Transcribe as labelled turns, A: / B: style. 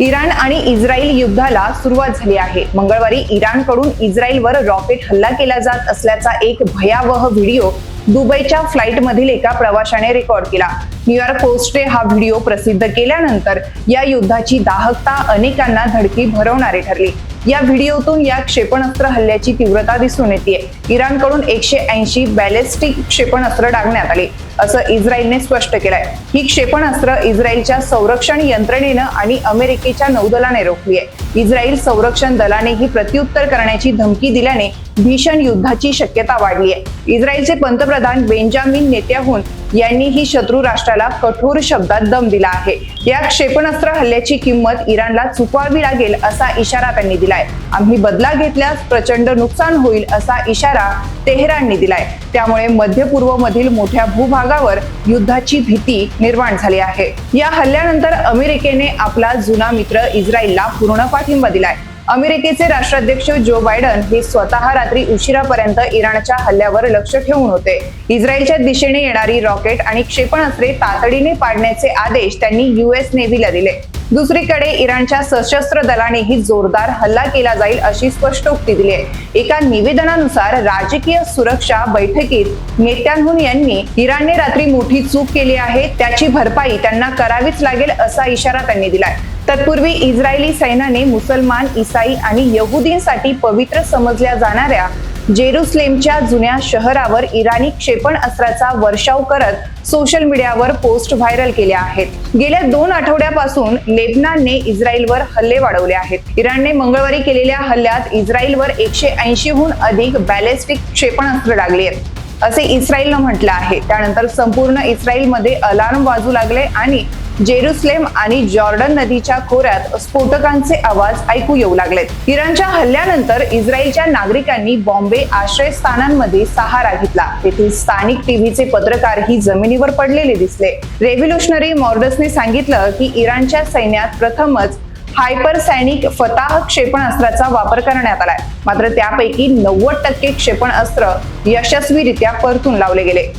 A: Iran आणि Israel युद्धाला सुरुवात झाली आहे. मंगळवारी इराणकडून इस्रायलवर रॉकेट हल्ला केला जात असल्याचा एक भयावह व्हिडिओ दुबईच्या फ्लाईटमधील एका प्रवाशाने रेकॉर्ड केला. न्यूयॉर्क पोस्टने हा व्हिडिओ प्रसिद्ध केल्यानंतर या युद्धाची दाहकता अनेकांना धडकी भरवणारी ठरली. या व्हिडिओतून या क्षेपणास्त्र हल्ल्याची तीव्रता दिसून येते इराणकडून एकशे ऐंशी बॅलेस्टिक क्षेपणास्त्र डागण्यात आले असं इस्रायलने स्पष्ट केलंय. ही क्षेपणास्त्र इस्रायलच्या संरक्षण यंत्रणेनं आणि अमेरिकेच्या नौदलाने रोखली आहे. इस्रायल संरक्षण दलाने ही प्रत्युत्तर करण्याची धमकी दिल्याने भीषण युद्धाची शक्यता वाढली आहे. इस्रायलचे पंतप्रधान बेंजामिन नेत्याहून यांनी ही शत्रू राष्ट्राला कठोर शब्दात दम दिला आहे. या क्षेपणास्त्र हल्ल्याची किंमत इराणला चुकवावी लागेल असा इशारा त्यांनी दिलाय. आम्ही बदला घेतल्यास प्रचंड नुकसान होईल असा इशारा तेहरानने दिलाय. त्यामुळे मध्य पूर्व मधील मोठ्या भूभागावर युद्धाची भीती निर्माण झाली आहे. या हल्ल्यानंतर अमेरिकेने आपला जुना मित्र इस्रायलला पूर्ण पाठिंबा दिलाय. अमेरिकेचे राष्ट्राध्यक्ष जो बायडन हे स्वतः रात्री उशिरापर्यंत इराणच्या हल्ल्यावर लक्ष ठेवून होते. इस्रायलच्या दिशेने येणारी रॉकेट आणि क्षेपणास्त्रे तातडीने पाडण्याचे आदेश त्यांनी युएस नेव्हीला दिले. दुसरीकडे इराणच्या सशस्त्र दलानेही जोरदार हल्ला केला जाईल अशी स्पष्ट उक्ती दिली आहे. एका निवेदनानुसार राजकीय सुरक्षा बैठकीत नेत्यानहून यांनी इराणने रात्री मोठी चूक केली आहे त्याची भरपाई त्यांना करावीच लागेल असा इशारा त्यांनी दिलाय. तत्पूर्वी इस्रायली सैन्याने मुसलमान इसाई आणि यहुदींसाठी पवित्र समजल्या जाणाऱ्या जेरुसलेमच्या जुन्या शहरावर इराणी क्षेपण अस्त्राचा वर्षाव करत सोशल मीडियावर पोस्ट व्हायरल केल्या आहेत. गेल्या दोन आठवड्यापासून लेबनानने इस्रायलवर हल्ले वाढवले आहेत. इराणने मंगळवारी केलेल्या हल्ल्यात इस्रायलवर एकशे ऐंशीहून अधिक बॅलेस्टिक क्षेपणास्त्र लागले आहेत. असे इस्रायलनं म्हटलं आहे. त्यानंतर संपूर्ण इस्रायलमध्ये अलार्म वाजू लागले आणि जेरुसलेम आणि जॉर्डन नदीच्या खोऱ्यात स्फोटकांचे आवाज ऐकू येऊ लागलेत. इराणच्या हल्ल्यानंतर इस्रायलच्या नागरिकांनी बॉम्बे आश्रयस्थानांमध्ये सहारा घेतला. तेथील स्थानिक टीव्हीचे पत्रकारही जमिनीवर पडलेले दिसले. रेव्होल्युशनरी मॉर्डसने सांगितलं की इराणच्या सैन्यात प्रथमच हायपरसॅनिक फताह क्षेपणास्त्राचा वापर करण्यात आलाय. मात्र त्यापैकी नव्वद टक्के क्षेपणास्त्र यशस्वीरित्या परतून लावले गेले.